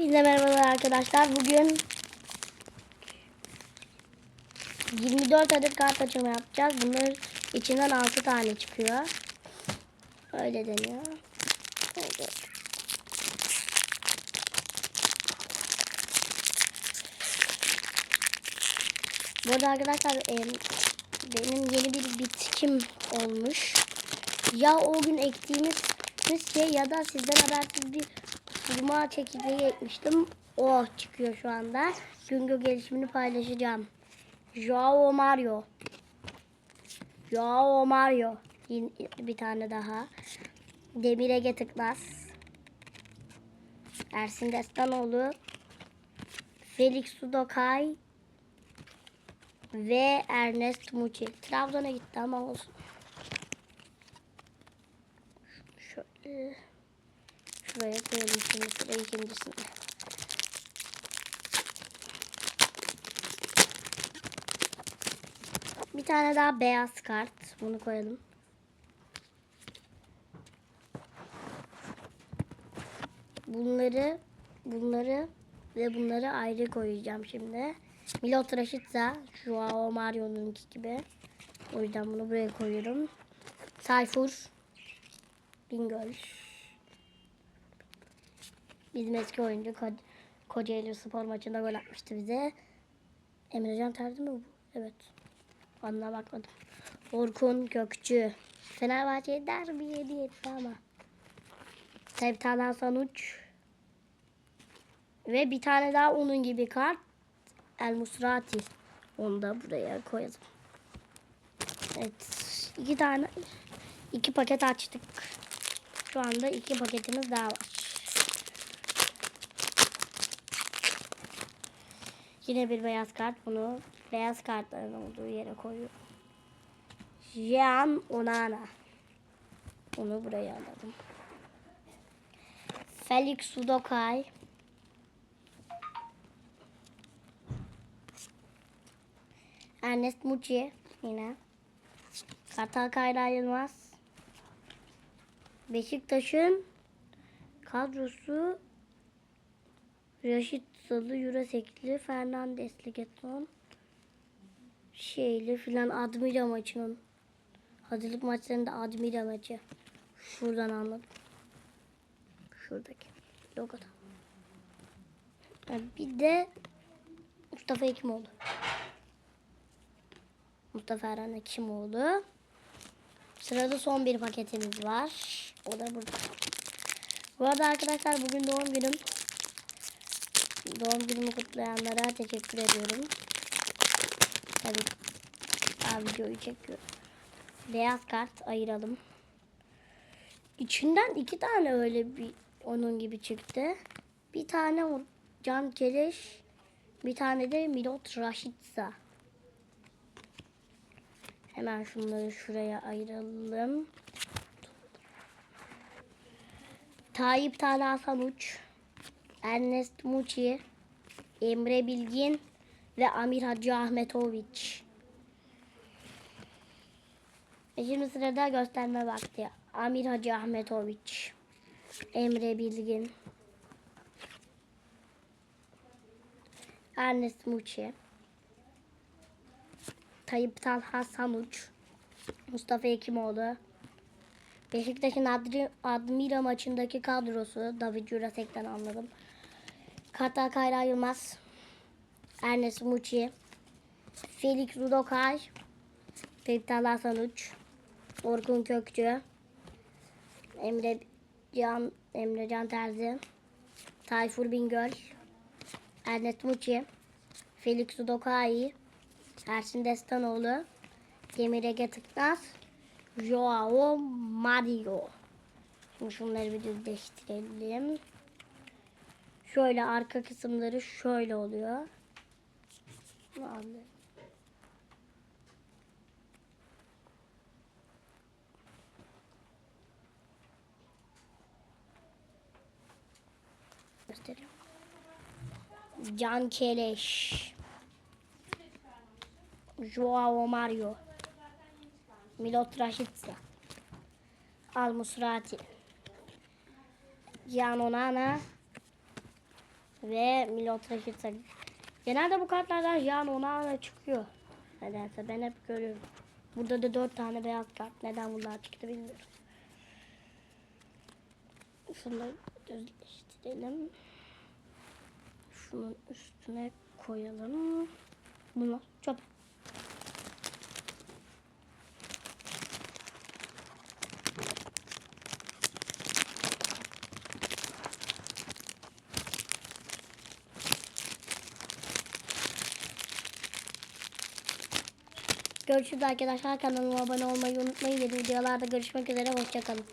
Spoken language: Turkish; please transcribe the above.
Hepinize merhabalar arkadaşlar. Bugün 24 adet kart açımı yapacağız. Bunların içinden 6 tane çıkıyor. Öyle deniyor. Öyle. Bu arada arkadaşlar e, benim yeni bir bitkim olmuş. Ya o gün ektiğimiz şey ya da sizden habersiz bir Cuma çekirdeği ekmiştim. O çıkıyor şu anda. Günkü gelişimini paylaşacağım. Joao Mario. Joao Mario. Bir tane daha. Demir Ege Tıklas. Ersin Destanoğlu. Felix Sudokay. Ve Ernest Muçi. Trabzon'a gitti ama olsun. Şöyle. Şuraya koyalım şimdi sıra ikincisini. Bir tane daha beyaz kart. Bunu koyalım. Bunları bunları ve bunları ayrı koyacağım şimdi. Milot Rashica, Joao Mario'nunki gibi. O yüzden bunu buraya koyuyorum. Tayfur, Bingöl. Bizim eski oyuncu Ko Kocaeli spor maçında gol atmıştı bize. Emrecan Terzi mi bu? Evet. Anla bakmadım. Orkun Kökçü. Fenerbahçe derbi hediye etti ama. Sevtan Hasan Uç. Ve bir tane daha onun gibi kart. El Musrati. Onu da buraya koyalım. Evet. iki tane iki paket açtık. Şu anda iki paketimiz daha var. Yine bir beyaz kart. Bunu beyaz kartların olduğu yere koyuyorum. Jean Onana. Onu buraya alalım. Felix Sudokay. Ernest Muçi yine. Kartal Kayra Yılmaz. Beşiktaş'ın kadrosu Raşit Salı, Yüresekli, Fernandesli, Geton, şeyli filan Admira maçının hazırlık maçlarında Admira maçı. Şuradan anladım. Şuradaki logoda. Ha, Bir de Mustafa Ekimoğlu. Mustafa Erhan Ekimoğlu. Sırada son bir paketimiz var. O da burada. Bu arada arkadaşlar bugün doğum günüm. Doğum günümü kutlayanlara teşekkür ediyorum. Tabii daha videoyu çekiyorum. Beyaz kart ayıralım. İçinden iki tane öyle bir onun gibi çıktı. Bir tane Can Keleş, bir tane de Milot Raşitsa. Hemen şunları şuraya ayıralım. Tayyip Talha Hasan Uç, Ernest Muçi, Emre Bilgin ve Amir Hacı Ahmetoviç. E şimdi sırada gösterme vakti. Amir Hacı Ahmetoviç, Emre Bilgin, Ernest Muçi, Tayyip Talha Sanuç, Mustafa Ekimoğlu, Beşiktaş'ın Admira maçındaki kadrosu David Jurasek'ten anladım. Kartal Kayra Yılmaz, Ernest Muçi, Felix Rudokay, Talha Sanuç, Orkun Kökçü, Emre Can, Emre Can Terzi, Tayfur Bingöl, Ernest Muçi, Felix Rudokay, Ersin Destanoğlu, Demir Ege Tıknaz, Joao Mario. Şimdi şunları bir düzleştirelim. Şöyle arka kısımları şöyle oluyor. Gösteriyorum. Can Keleş. Joao Mario. Milot Rashica. Al Musrati. Gian Onana. Ve taşırsak. Genelde bu kartlardan Jan ona çıkıyor. Nedense ben hep görüyorum. Burada da dört tane beyaz kart. Neden bunlar çıktı bilmiyorum. Şunları düzleştirelim. Şunun üstüne koyalım. Bunlar çöp. Görüşürüz arkadaşlar. Kanalıma abone olmayı unutmayın. Yeni videolarda görüşmek üzere. Hoşçakalın.